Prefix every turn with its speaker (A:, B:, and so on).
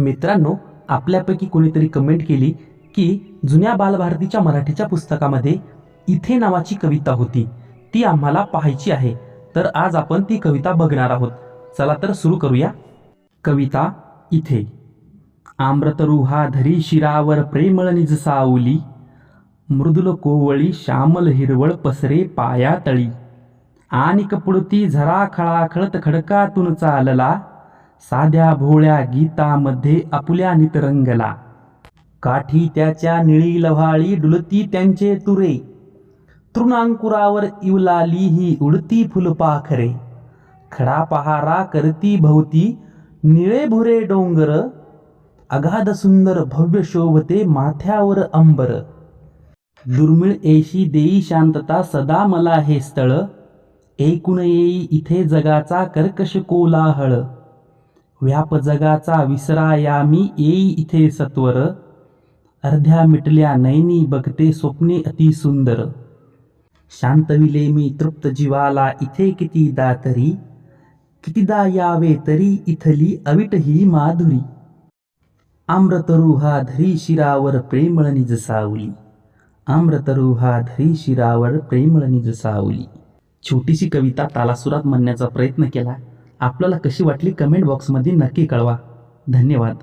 A: मित्रांनो आपल्यापैकी कोणीतरी कमेंट केली की जुन्या बालभारतीच्या मराठीच्या पुस्तकामध्ये इथे नावाची कविता होती. ती आम्हाला पाहायची आहे. तर आज आपण ती कविता बघणार आहोत. चला तर सुरू करूया. कविता इथे. आम्रतरुहा धरी शिरावर प्रेमळ निज सावली. मृदुल कोवळी श्यामल हिरवळ पसरे पाया तळी. आणि कपुडती झरा खळाखळत खडकातून चालला. साध्या भोळ्या गीतामध्ये आपुल्या नितरंगला. काठी त्याच्या निळी लव्हाळी डुलती त्यांचे तुरे. तृणांकुरावर इवलाली ही उडती फुलपाखरे. खडा पहारा करती भोवती निळे भुरे डोंगर. अगाध सुंदर भव्य शोभते माथ्यावर अंबर. दुर्मिळ एशी देई शांतता सदा मला हे स्थळ. एकूण येई इथे जगाचा कर्कश कोलाहळ. व्याप जगाचा विसरायामी मी येई इथे सत्वर. अर्ध्या मिटल्या नैनी बघते स्वप्ने अति सुंदर. शांतविले मी तृप्त जीवाला इथे कितीदा तरी. कितीदा यावे तरी इथली अविट ही माधुरी. आम्रतरू हा धरी शिरावर प्रेमळ निज सावली. आम्रतरू हा धरी शिरावर प्रेमळ निज सावली. छोटीशी कविता तालासुरात म्हणण्याचा प्रयत्न केला. आपल्याला कशी वाटली कमेंट बॉक्समध्ये नक्की कळवा. धन्यवाद.